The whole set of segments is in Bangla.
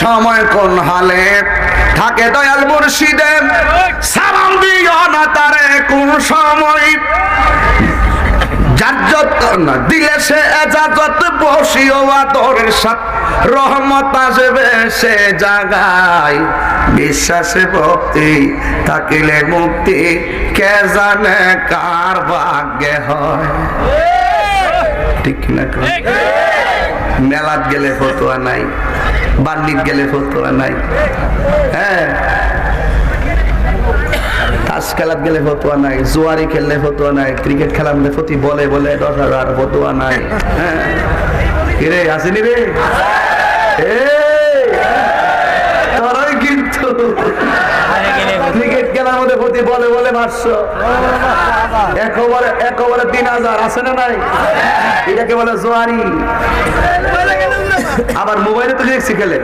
সময় কোন হালে? থাকে দয়াল মুর্শিদে সালাম দিও না তারে কোন সময়। জাজ্জত না দিলে সে এজাজত, বসিও আদরের সাথ। রহমত আসবে সে জাগায় বিশ্বাসে ভক্তি থাকিলে মুক্তি কে জানে কার ভাগ্যে হয়। ঠিক না? মেলাত গেলে ফতোয়া নাই বান্ডিত গেলে ফতোয়া নাই হ্যাঁ? খেলাত গেলে নাই নাই মধ্যে বলে নাই হ্যাঁ? কিন্তু মধ্যে প্রতি বলে বলে মারছো একবারে একবারে তিন হাজার আছে না নাই? এটাকে বলে জোয়ারি। আবার মোবাইলে তো দেখছি খেলে।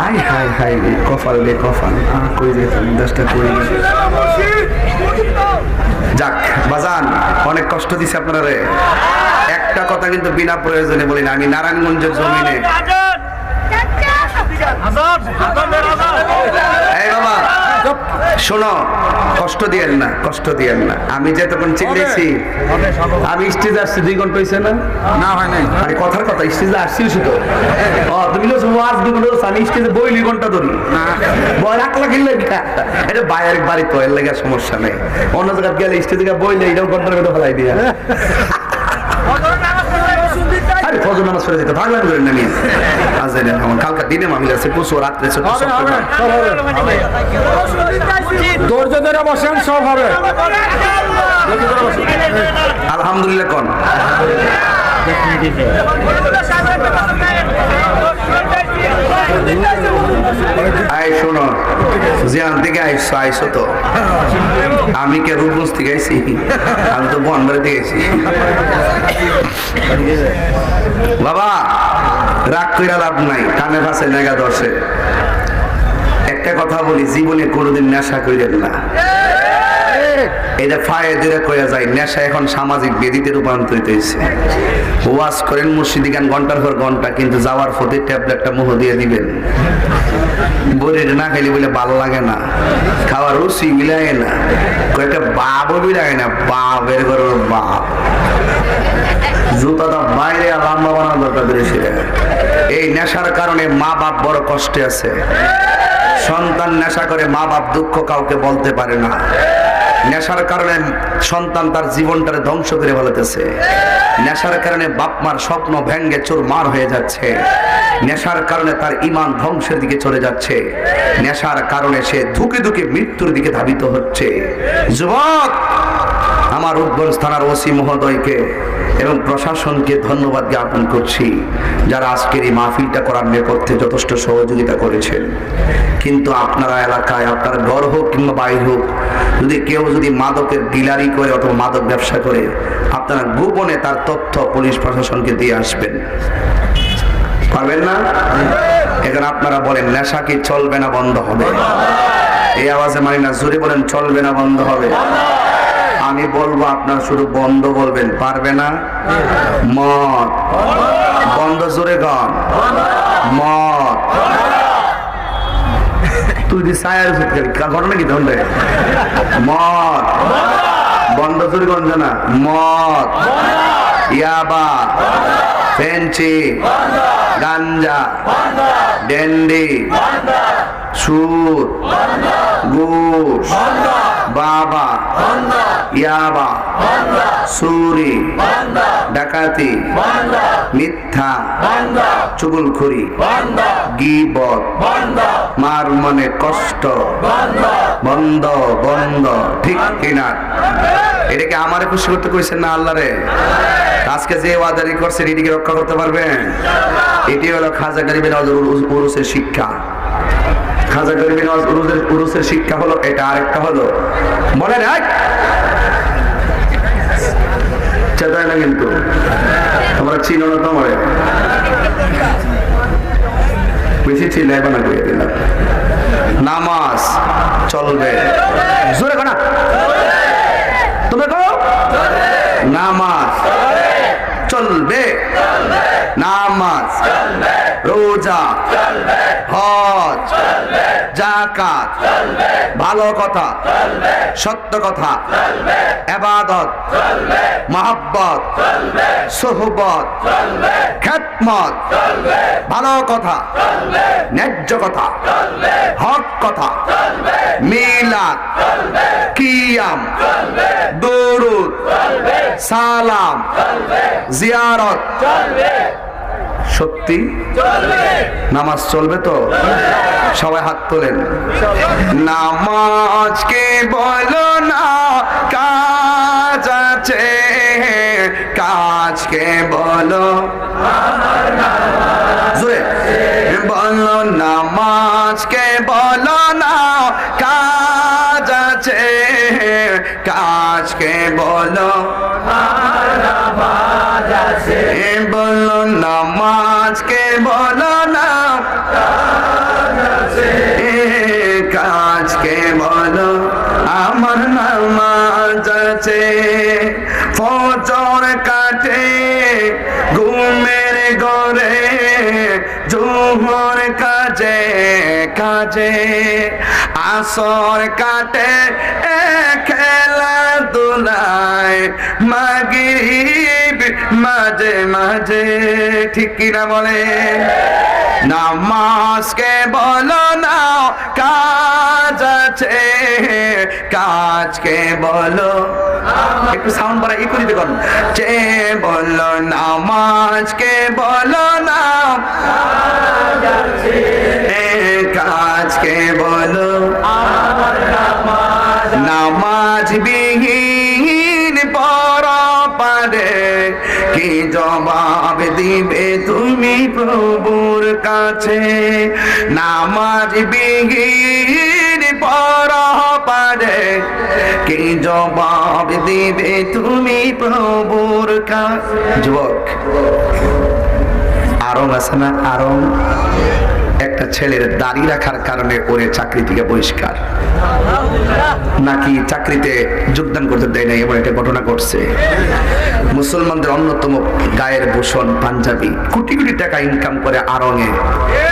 হাই হাই হাই রে কফাল রে কফাল কই রে দশটা কই যাক বাজান অনেক কষ্ট দিছে আপনারা রে একটা কথা কিন্তু বিনা প্রয়োজনে বলি না আমি নারায়ণগঞ্জের জমিনে। এই বাবা শোনো কষ্ট দিয়েন না কষ্ট দিয়েন না। আমি যে তখন চিল্লেছি আমি স্টেজে আসছি দুই ঘণ্টা হয়েছে না? না হয় নাই। আরে কথার কথা স্টেজে আসছিল শুধু। ও তুমি তো ওয়াজ দুই ঘণ্টা আমি স্টেজে বই দুই ঘণ্টা ধরি। বই রাখলা কিনলে এটা বাইরের বাড়ি তো এর লেগে সমস্যা নেই। অন্য জায়গায় গেলে স্টেজে বইলে এটাও ঘণ্টার মধ্যে ফেলাই দিয়া। ফজর নামাজ পড়ে যেতে ভাগলাম করে না নিয়ে আজ জানি না, আমার কালকা দিনে মামিল আছে পশু রাত্রে ছোট হবে সব ধৈর্য ধরে বসেন সব। আলহামদুলিল্লাহ কোন আই শোনো জিয়ান থেকে আইসো আইসো তো। আমি কে রূপগঞ্জ থেকে আমি তো বনবাড়ি থেকে বাবা, রাগ কইরা লাভ নাই, কানে ভাসে নেগা দর্শে একটা কথা বলি, জীবনে কোনোদিন নেশা করিলেন না এটা ফায়ে দূরে কয়া যায়, নেশা এখন সামাজিক বেদিতে রূপান্তরিত হয়েছে ওয়াজ করেন মুর্শিদি গান, ঘণ্টার পর ঘণ্টা, কিন্তু যাওয়ার ফতে ট্যাবলেটটা মুহ দিয়ে দিবেন। বরির না খাইলে বলে ভালো লাগে না। খাওয়ার রুচি মিলায় না। কয়েকটা বাবও মিলায় না, বাপের ঘর বাপ। জুতাটা বাইরে লম্বা বানানো দরকার বেশি এই নেশার কারণে মা বাপ বড় কষ্টে আছে। সন্তান নেশা করে মা বাপ দুঃখ কাউকে বলতে পারে না। নেশার কারণে সন্তান তার জীবনটারে ধ্বংস করে ফেলতেছে। নেশার কারণে বাপ মার স্বপ্ন ভেঙ্গে চুরমার হয়ে যাচ্ছে। নেশার কারণে তার ইমান ধ্বংসের দিকে চলে যাচ্ছে। নেশার কারণে সে ধুকে ধুকে মৃত্যুর দিকে ধাবিত হচ্ছে। যুবক আমার রূপগঞ্জ থানার ওসি মহোদয়কে এবং প্রশাসনকে ধন্যবাদ জ্ঞাপন করছি, যারা আজকের এই মাহফিলটা করার নেপথ্যে যথেষ্ট সহযোগিতা করেছেন। কিন্তু আপনারা এলাকায়, আপনার ঘর হোক কিংবা বাইর হোক, যদি কেউ যদি মাদকের ডিলারি করে অথবা মাদক ব্যবসা করে, আপনারা গোপনে তার তথ্য পুলিশ প্রশাসনকে দিয়ে আসবেন। পারবেন না? এখন আপনারা বলেন, নেশা কি চলবে না বন্ধ হবে? এই আওয়াজে মানি না জোরে বলেন, চলবে না বন্ধ হবে? আমি বলব, আপনার শুধু বন্ধ বলবেন, পারবে না? মদ। বন্ধ জোরে গান। মদ। তুই দি সায়ার ঘটনা কি বন্ধ জোরে ইয়াবা। ফেন্সি গাঞ্জা। ডেন্ডি। সুর। ঘুষ বাবা ইয়াবা সুরি ডাকাতি মিথ্যা চুগুলখুরি গিবত মার মনে কষ্ট বন্ধ বন্ধ ঠিক কিনা? এটাকে আমারে খুশি করতে কইছেন না আল্লাহ। রে আজকে যে ওয়াদারি করছেন এটিকে রক্ষা করতে পারবেন? এটি হলো খাজা গরিবের উরুসের শিক্ষা। খাজা শিক্ষা হলো, এটা আরেকটা হলো। বলেন, এক। চেতায় না কিন্তু? তোমরা চিনো না তোমারে বেশি চিল্লাই বানা করে দিলাম। নামাজ চলবে। জোরে কানা। তোমরা কো নামাজ চলবে। নামাজ রোজা, হজ জাকাত ভালো কথা, সত্য কথা, এবাদত, মহাব্বত, সোহবত খ্যাতমত ভালো কথা, ন্যায্য কথা, হক কথা, মিলাদ, কিয়াম, দরুদ, সালাম, জিয়ারত সত্যি? নামাজ চলবে তো? সবাই হাত তোলেন। নামাজকে বলো না, কাজ আছে। কাজকে বলো। জোরে। বলো, নামাজকে বলো না কাজকে বলো বলো নামাজকে বলো না। কাজকে বলো আমার নামাজ আছে। ফজর কাটে ঘুমের গরে জোহর কাজে কাজে। আসর কাটে খেলা মাঝে মাঝে, ঠিক কিনা বলে? নামাজকে বলো না, কাজ আছে। কাজকে বলো, একটু সাউন্ড বাড়া ই করিতে করুন যে বলো নামাজকে বলো না এ জবাব দিবে তুমি প্রভুর কাছে। নামাজ বিগির পর পারে। কি জবাব দিবে তুমি প্রভুর কাছে? যুবক আরং আছে না? আরং একটা ছেলের দাড়ি রাখার কারণে ওরে চাকরি থেকে বহিষ্কার। নাকি চাকরিতে যোগদান করতে দেয় নাই এমন একটা ঘটনা ঘটছে। মুসলমানদের অন্যতম গায়ের ভূষণ পাঞ্জাবি। কোটি কোটি টাকা ইনকাম করে আরঙে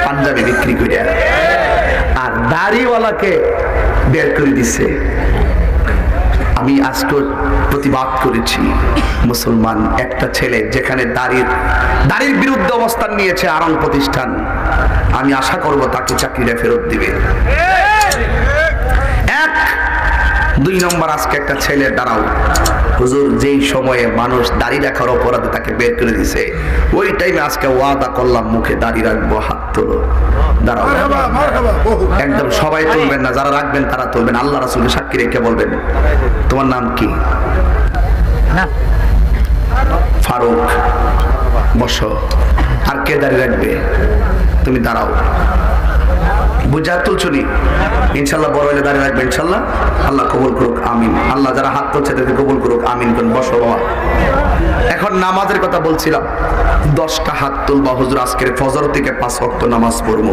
পাঞ্জাবি বিক্রি করে আর দাড়িওয়ালাকে বের করে দিছে। আমি আজকে প্রতিবাদ করেছি, মুসলমান একটা ছেলে যেখানে দাড়ির দাড়ির বিরুদ্ধে অবস্থান নিয়েছে আরং প্রতিষ্ঠান। আমি আশা করব তাকে চাকরিটা ফেরত দিবে। এক দুই নম্বর আজকে একটা ছেলে দাঁড়াও। হুজুর যেই সময়ে মানুষ দাড়ি রাখার অপরাধে তাকে বের করে দিছে ওই টাইমে আজকে ওয়াদা করলাম মুখে দাড়ি রাখব হাত তোলো। দাঁড়াও। একদম সবাই তুলবেন না যারা রাখবেন তারা তুলবেন। আল্লাহ রাসুলকে সাক্ষী রেখে বলবেন। তোমার নাম কি? ফারুক বসো। আর কে দাঁড়িয়ে রাখবে? তুমি দাঁড়াও। বুঝা তুলছনি ইনশাল্লাহ বড় হলে দাঁড়িয়ে রাখবে, ইনশাল্লাহ। আল্লাহ কবুল করুক, আমিন। আল্লাহ যারা হাত তুলছে তাদেরকে কবুল করুক, আমিন কোন বসো বাবা। এখন নামাজের কথা বলছিলাম, দশটা হাত তুলবা, হুজুর, আজকের ফজর থেকে পাঁচ ওয়াক্ত নামাজ পড়ব।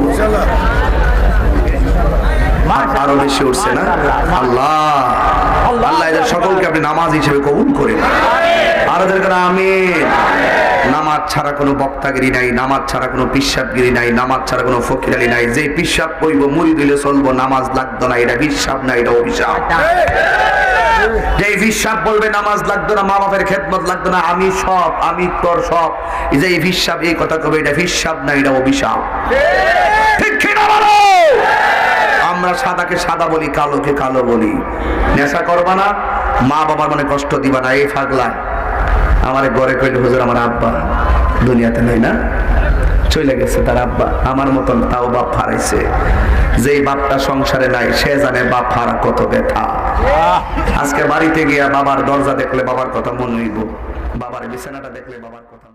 আরও বেশি উঠছে না? আল্লাহ। আল্লাহ এদের সকলকে আপনি নামাজ হিসেবে কবুল করেন আর ওদের আমিন। নামাজ ছাড়া কোনো বক্তাগিরি নাই, নামাজ ছাড়া কোনো পিসাবগিরি নাই, নামাজ ছাড়া কোনো ফকিরালি নাই। যে পিসাব কইব, মুড়ি দিলে চলবো, নামাজ লাগতো না, এটা বিশ্বাস না এটা অভিশাপ যে বিশ্বাস বলবে, নামাজ লাগতো না মা বাপের খেদমত লাগতো না, আমি সব, আমি তোর সব। যে বিশ্বাস এই কথা কবে, এটা বিশ্বাস না এটা অভিশাপ ঠিক আমরা সাদাকে সাদা বলি, কালোকে কালো বলি। নেশা করবা না মা বাবার মনে কষ্ট দিবা না, এই ফাগলা আমার ঘরে কইলে, হুজুর, আমার আব্বা দুনিয়াতে নাই না? চলে গেছে তার আব্বা। আমার মতন তাও বাপ হারাইছে। যেই বাপটা সংসারে নাই, সে জানে বাপ হারা কত ব্যথা। আজকে বাড়িতে গিয়া বাবার দরজা দেখলে বাবার কথা মনে হইব। বাবার বিছানাটা দেখলে বাবার কথা